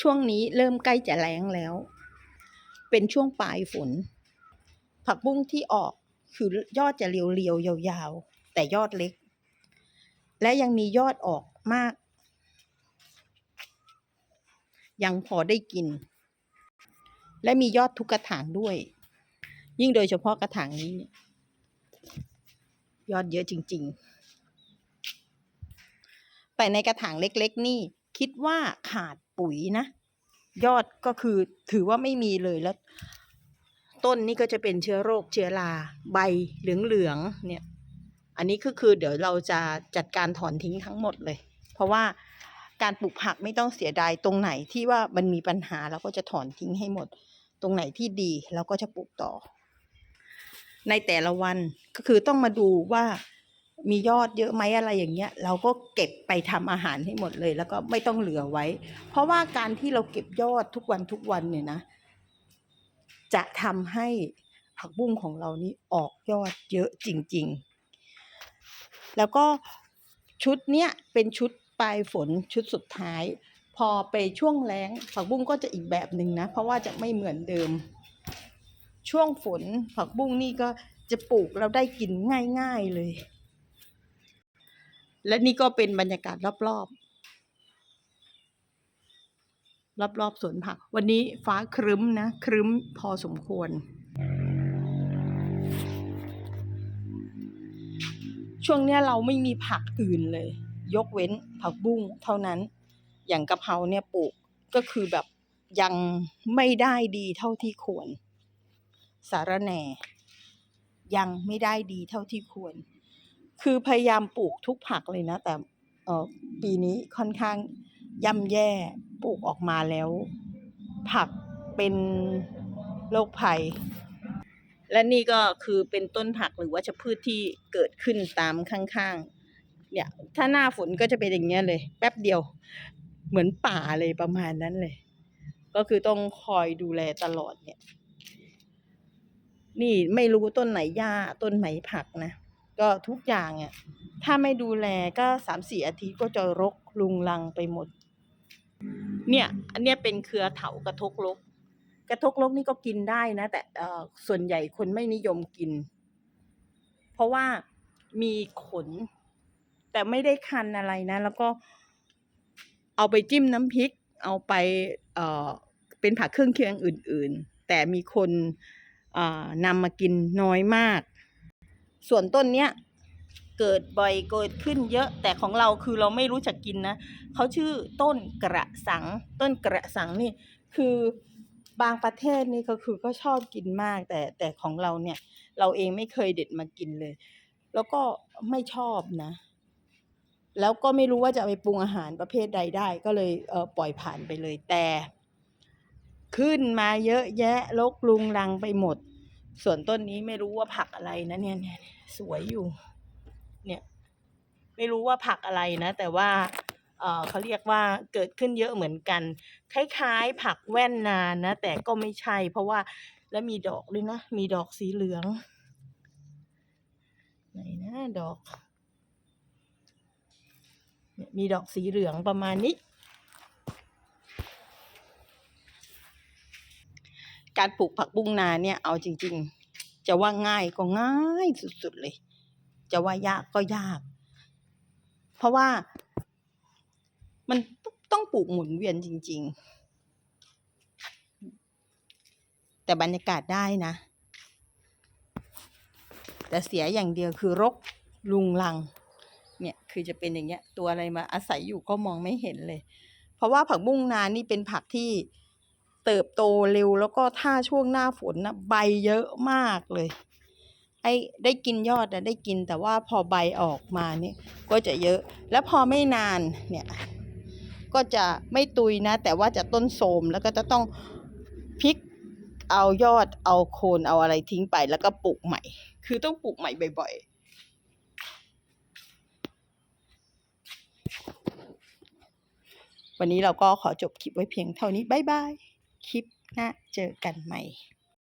ช่วงนี้เริ่มใกล้จะแล้งแล้ว เป็นช่วงปลายฝน ผักบุ้งที่ออกคือยอดจะเรียวๆยาวๆ แต่ยอดเล็ก และยังมียอดออกมาก ยังพอได้กิน และมียอดทุกกระถางด้วย ยิ่งโดยเฉพาะกระถางนี้ ยอดเยอะจริง ๆ แต่ในกระถางเล็ก ๆ นี่ คิดว่าขาดปุ๋ยนะ ยอดก็คือถือว่าไม่มีเลยแล้ว ต้นนี่ก็จะเป็นเชื้อโรคเชื้อราใบเหลืองๆเนี่ย อันนี้ก็คือเดี๋ยวเราจะจัดการถอนทิ้งทั้งหมดเลย เพราะว่าการปลูกผักไม่ต้องเสียดายตรงไหนที่ว่ามันมีปัญหาเราก็จะถอนทิ้งให้หมด ตรงไหนที่ดีเราก็จะปลูกต่อ ในแต่ละวันก็คือต้องมาดูว่า มียอดเยอะไหมอะไรอย่างเงี้ยเราก็เก็บไปทำอาหารให้หมดเลย แล้วก็ไม่ต้องเหลือไว้ เพราะว่าการที่เราเก็บยอดทุกวันทุกวันเนี่ยนะ จะทำให้ผักบุ้งของเรานี้ออกยอดเยอะจริง ๆ แล้วก็ชุดเนี้ยเป็นชุดปลายฝนชุดสุดท้าย พอไปช่วงแล้งผักบุ้งก็จะอีกแบบหนึ่งนะ เพราะว่าจะไม่เหมือนเดิม ช่วงฝนผักบุ้งนี่ก็จะปลูกแล้วได้กินง่าย ๆเลย และนี่ก็เป็นบรรยากาศรอบๆ รอบๆสวนผัก วันนี้ฟ้าครึ้มนะ ครึ้มพอสมควร ช่วงนี้เราไม่มีผักอื่นเลย ยกเว้นผักบุ้งเท่านั้น อย่างกะเพราเนี่ยปลูกก็คือแบบยังไม่ได้ดีเท่าที่ควร สารแหน่ ยังไม่ได้ดีเท่าที่ควร คือพยายามปลูกทุกผักเลยนะ แต่เออปีนี้ค่อนข้างย่ำแย่ปลูกออกมาแล้ว ผักเป็นโรคภัย และนี่ก็คือเป็นต้นผักหรือว่าชพืชที่เกิดขึ้นตามข้างๆ เนี่ย ถ้าหน้าฝนก็จะเป็นอย่างเงี้ยเลย แป๊บเดียว เหมือนป่าเลยประมาณนั้นเลย ก็คือต้องคอยดูแลตลอดเนี่ย นี่ไม่รู้ต้นไหนหญ้าต้นไหนผักนะ ก็ทุกอย่างอะถ้าไม่ดูแลก็สามสี่อาทิตย์ก็จะรกลุงลังไปหมด เนี่ยอันเนี้ยเป็นเครือเถากระทกลก กระทกลกนี่ก็กินได้นะ แต่ส่วนใหญ่คนไม่นิยมกิน เพราะว่ามีขน แต่ไม่ได้คันอะไรนะ แล้วก็เอาไปจิ้มน้ำพริก เอาไปเเป็นผักเครื่องเคียงอื่น ๆ แต่มีคนนำมากินน้อยมาก ส่วนต้นเนี้ยเกิดบ่อยเกิดขึ้นเยอะ แต่ของเราคือเราไม่รู้จักกินนะเขาชื่อต้นกระสัง ต้นกระสังนี่คือบางประเทศนี่ก็คือก็ชอบกินมาก แต่แต่ของเราเนี่ยเราเองไม่เคยเด็ดมากินเลย แล้วก็ไม่ชอบนะ แล้วก็ไม่รู้ว่าจะไปปรุงอาหารประเภทใดได้ ก็เลยเออปล่อยผ่านไปเลยแต่ ขึ้นมาเยอะแยะลกลุงลังไปหมด ส่วนต้นนี้ไม่รู้ว่าผักอะไรนะเนี่ยเนี่ยเนี่ยสวยอยู่ เนี่ย ไม่รู้ว่าผักอะไรนะ แต่ว่าเอ่อเขาเรียกว่าเกิดขึ้นเยอะเหมือนกัน คล้ายๆ ผักแว่นนานนะ แต่ก็ไม่ใช่ เพราะว่าแล้วมีดอกด้วยนะ มีดอกสีเหลือง ไหนนะดอกเนี่ยมีดอกสีเหลืองประมาณนี้ การปลูกผักบุ้งนาเนี่ยเอาจริง ๆ จะว่าง่ายก็ง่ายสุดๆเลย จะว่ายากก็ยาก เพราะว่ามันต้องปลูกหมุนเวียนจริง ๆ แต่บรรยากาศได้นะ แต่เสียอย่างเดียวคือรกลุงลัง เนี่ยคือจะเป็นอย่างเงี้ยตัวอะไรมาอาศัยอยู่ก็มองไม่เห็นเลย เพราะว่าผักบุ้งนานี่เป็นผักที่ เติบโตเร็วแล้วก็ถ้าช่วงหน้าฝนนะใบเยอะมากเลยไอ้ได้กินยอดนะได้กินแต่ว่าพอใบออกมาเนี่ยก็จะเยอะ แล้วพอไม่นานเนี่ยก็จะไม่ตุยนะ แต่ว่าจะต้นโทรมแล้วก็จะต้องพลิกเอายอดเอาโคนเอาอะไรทิ้งไปแล้วก็ปลูกใหม่ คือต้องปลูกใหม่บ่อยๆ วันนี้เราก็ขอจบคลิปไว้เพียงเท่านี้ บ๊ายบาย คลิปหน้าเจอกันใหม่